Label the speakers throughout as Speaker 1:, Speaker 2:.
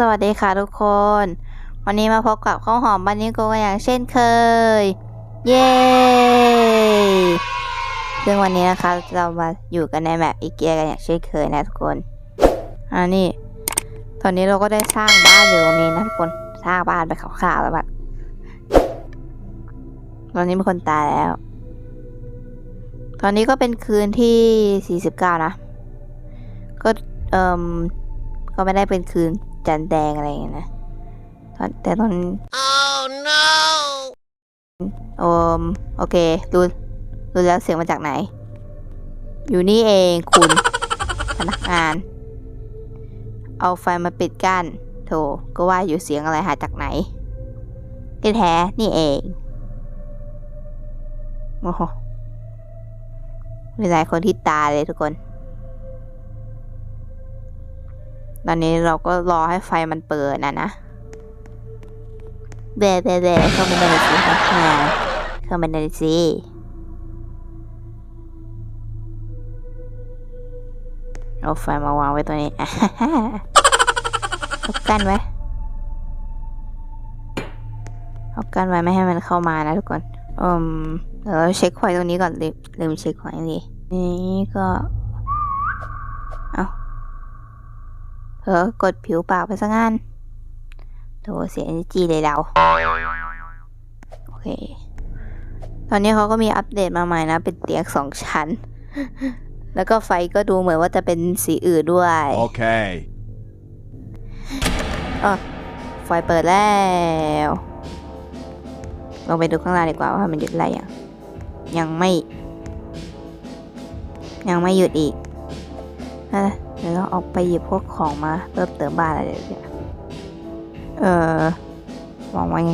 Speaker 1: สวัสดีค่ะทุกคน วันนี้มาพบกับข้าวหอมบันนี้โกกันอย่างเช่นเคย เย้ซึ่งวันนี้นะคะเรามาอยู่กันในแมปอีเกียกันอย่างเช่นเคยนะทุกคนอันนี้ตอนนี้เราก็ได้สร้างบ้านอยู่ตรงนี้นะทุกคนสร้างบ้านไปขาวๆแล้วแบบตอนนี้มีคนตายแล้ว ตอนนี้ก็เป็นคืนที่ 49 นะ ก็เอ่มก็ไม่ได้เป็นคืน จันทร์แดงอะไรอย่างเงี้ยนะตอนแต่ตอน
Speaker 2: Oh no!
Speaker 1: โอมโอเครู้รู้แล้วเสียงมาจากไหน อยู่นี่เองคุณพนักงาน เอาไฟมาปิดกั้นโถก็ว่าอยู่เสียงอะไรหาจากไหนที่แท้นี่เองโอ้โหมีหลายคนที่ตายเลยทุกคน ตอนนี้เราก็รอให้ไฟมันเปิดนะนะเบะเบะเบะเข้าไปในอยสิครับอ่าเข้าไปในอยสิเอาไฟมาวางไว้ตรงนี้เอากั้นไว้เอากั้นไว้ไม่ให้มันเข้ามานะทุกคนอืมเดี๋ยวเราเช็คไฟตรงนี้ก่อนลืมลืมเช็คไฟนี่นี่ก็เอา เผลอกดผิวปากไปซะงั้นโถเสีย energy เลยเรา โอเค ตอนนี้เขาก็มีอัปเดตมาใหม่นะ เป็นเตียงสองชั้น แล้วก็ไฟก็ดูเหมือนว่าจะเป็นสีอื่นด้วย
Speaker 3: Okay.
Speaker 1: ไฟเปิดแล้ว ลงไปดูข้างล่างดีกว่าว่ามันหยุดอะไรยัง ยังไม่ ยังไม่หยุดอีกอะ เดี๋ยวเราออกไปหยิบพวกของมาเพิ่มเติมบ้านอะไรเดี๋ยวเออวางไว้ไง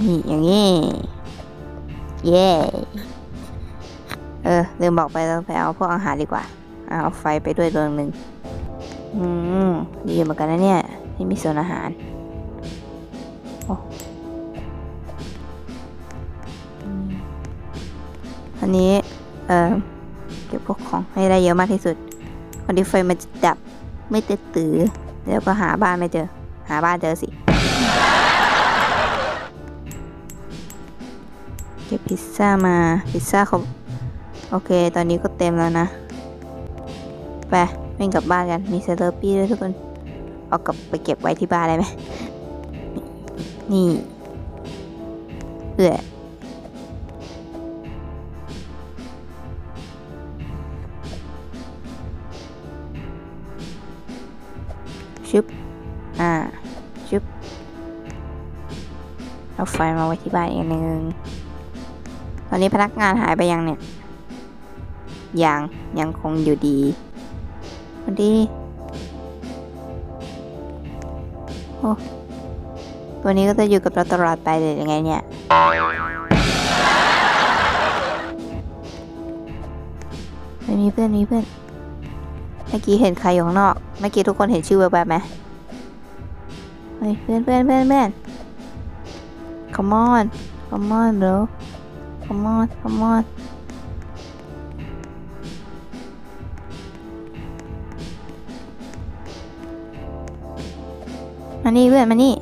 Speaker 1: นี่อย่างงี้เย้เออลืมบอกไปเราไปเอาพวกอาหารดีกว่าเอาไฟไปด้วยดวงหนึ่งอืมดีเหมือนกันนะเนี่ยที่มีโซนอาหารโอ้อืมอันนี้ เออเก็บพวกของให้ได้เยอะมากที่สุด วันที่ไฟมันจะดับไม่เตื่นตื่อเดี๋ยวก็หาบ้านไม่เจอ หาบ้านเจอสิ เก็บพิซซ่ามาพิซซ่าเขาโอเค ตอนนี้ก็เต็มแล้วนะ ไปวิ่งกลับบ้านกัน มีเซเลอร์ปี้ด้วยทุกคน เอากลับไปเก็บไว้ที่บ้านได้ไหม นี่เออ ฟมาไว้ที่บ้านอีกหนึ่งตอนนี้พนักงานหายไปยังเนี่ย ยังยังคงอยู่ดีสวัสดี โอ้ตัวนี้ก็จะอยู่กับเราตลอดไปเลยยังไงเนี่ยไม่มีเพื่อนมีเพื่อน เมื่อกี้เห็นใครอยู่ข้างนอก เมื่อกี้ทุกคนเห็นชื่อแบบๆไหมเฮ้ยเพื่อนเพื่อนเพื่อนเพื่อน come on come on bro come on come on มานี่เพื่อนมานี่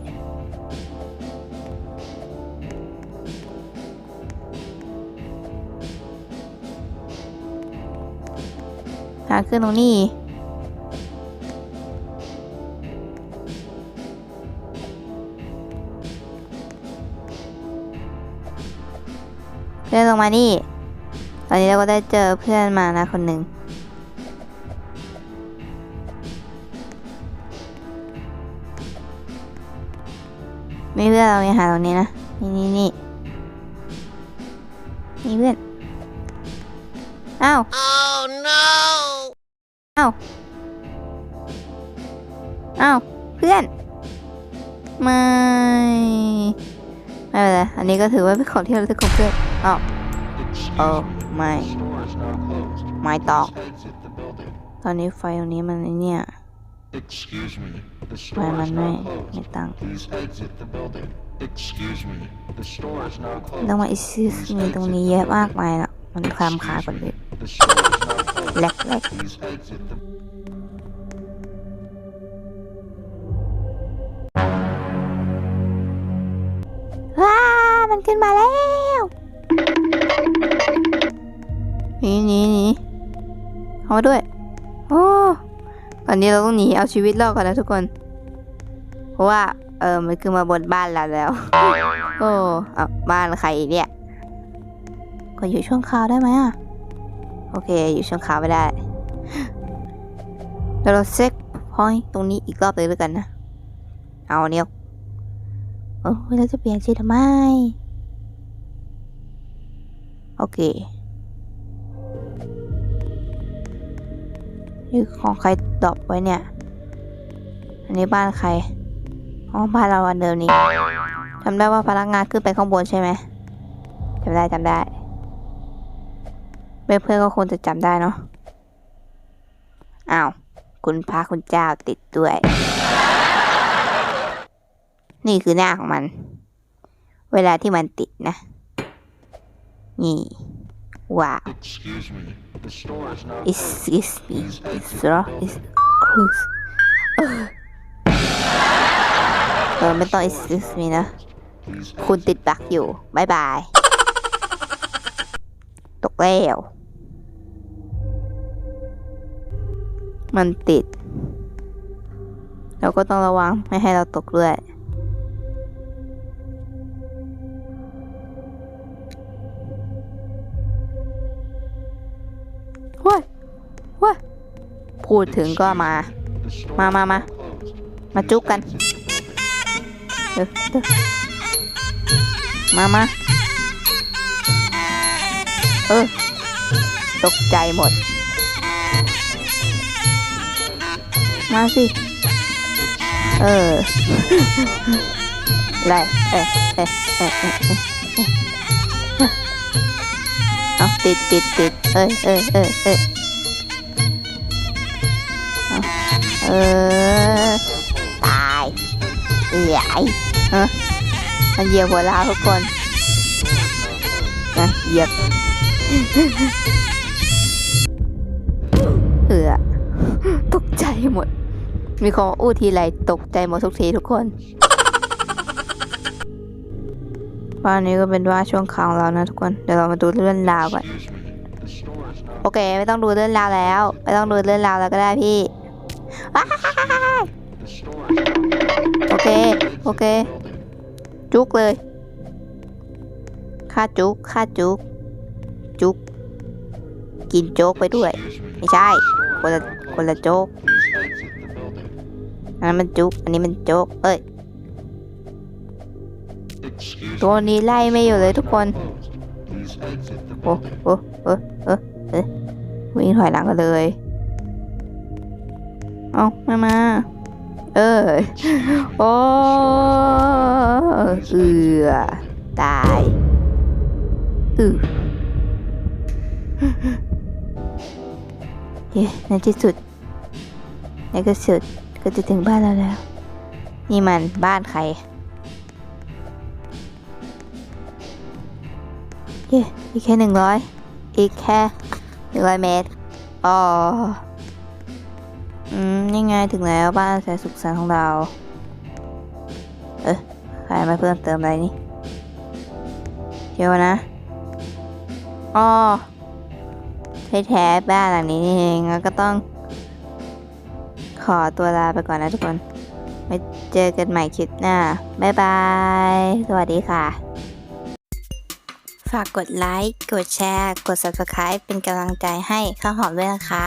Speaker 1: หาขึ้นตรงนี้ เพื่อนลงมานี่ ตอนนี้เราก็ได้เจอเพื่อนมานะคนหนึ่งไม่เพื่อนเรายังหาตรงนี้นะ นี่นี่นี่นี่เพื่อน อ้าว
Speaker 2: Oh no!
Speaker 1: อ้าว อ้าว เพื่อน ไม่ ไม่เป็นไร อันนี้ก็ถือว่าเป็นของที่เราทึกของเพื่อนอ้าว Oh my ไม่ตอก ตอนนี้ไฟตรงนี้มันเนี่ยไฟมันไม่ไม่ตั้ง
Speaker 4: Please exit the building. Excuse me, the store is now
Speaker 1: ต้องมาอิซิสมีตรงนี้เยอะมากมายล้วมันความคาญคนอื่น
Speaker 4: The store is now closed.
Speaker 1: แหลกแหลก ขึ้นมาแล้วหนีหนีหนีเอามาด้วยโอ้ตอนนี้เราต้องหนีเอาชีวิตรอดก่อนนะทุกคน เพราะว่าเออมันขึ้นมาบนบ้านเราแล้วโอ้เอาบ้านใครเนี่ยก็อยู่ช่วงคราวได้ไหมอะโอเคอยู่ช่วงคราวไม่ได้เดี๋ยวเราเซ็กพอยต์ตรงนี้อีกรอบเลยแล้วยกันนะ เอาเนี่ยโอ้ยเราจะเปลี่ยนชื่อทำไม โอเคนี่ของใครดรอปไว้เนี่ย อันนี้บ้านใคร อ๋อ บ้านเราอันเดิมนี่จำได้ว่าพนักงานขึ้นไปข้างบนใช่ไหมจำได้จำได้ เพื่อนๆก็คงจะจำได้เนาะ อ้าว คุณพระคุณเจ้าติดด้วย นี่คือหน้าของมัน เวลาที่มันติดนะ นี่ว้าว
Speaker 4: Excuse me. The store is not
Speaker 1: excuse me it's raw is close เออเออไม่ต้อง excuse me นะ
Speaker 4: Please
Speaker 1: คุณติดบักอยู่บายบาย ตกแล้ว มันติด เราก็ต้องระวังไม่ให้เราตกด้วย พูดถึงก็มา มามามามาจุกกัน มามาเออ ตกใจหมด มาสิ เออไรเอ๊ะเอ๊ะเอ๊ะเอ๊ะเอ๊ะเอ๊ะเอาติดติดติดเอ้ยเอ้ยเอ้ยเอ้ย เออ ตายเอื่อยฮะมันเหยียบหัวเราทุกคนนะเหยียบเอือตกใจหมด มีคนอู้ทีไรตกใจหมดทุกทีทุกคนว่านี้ก็เป็นว่าช่วงข่าวของเรานะทุกคน เดี๋ยวเรามาดูเรื่องราวก่อนโอเค ไม่ต้องดูเรื่องราวแล้ว ไม่ต้องดูเรื่องราวแล้วก็ได้พี่ โอเค โอเค จุกเลยค่าจุกค่าจุก จุก กินโจ๊กไปด้วย ไม่ใช่ คนละคนละโจ๊ก อันนั้นมันจุก อันนี้มันโจ๊ก เอ้ย ตัวนี้ไล่ไม่อยู่เลยทุกคน โอ้โอ้เออเออเออวิ่งถอยหลังกันเลย เอามามา เออโอ้เอือตายอือเย้ในที่สุดในที่สุดก็จะถึงบ้านเราแล้ว นี่มันบ้านใครเย้อีกแค่หนึ่งร้อยอีกแค่หนึ่งร้อยเมตรอ๋อ อืมนี่ไงถึงแล้วบ้านแสนสุขสันต์ของเรา เอ๊ะใครมาเพิ่มเติมอะไรนี่เดี๋ยวนะอ๋อแท้ๆบ้านหลังนี้นี่เองแล้วก็ต้อง ขอตัวลาไปก่อนนะทุกคนไว้เจอกันใหม่คลิปหน้า บ๊ายบาย สวัสดีค่ะ ฝากกดไลค์ กดแชร์ กด subscribe เป็นกำลังใจให้ข้าวหอมด้วยนะคะ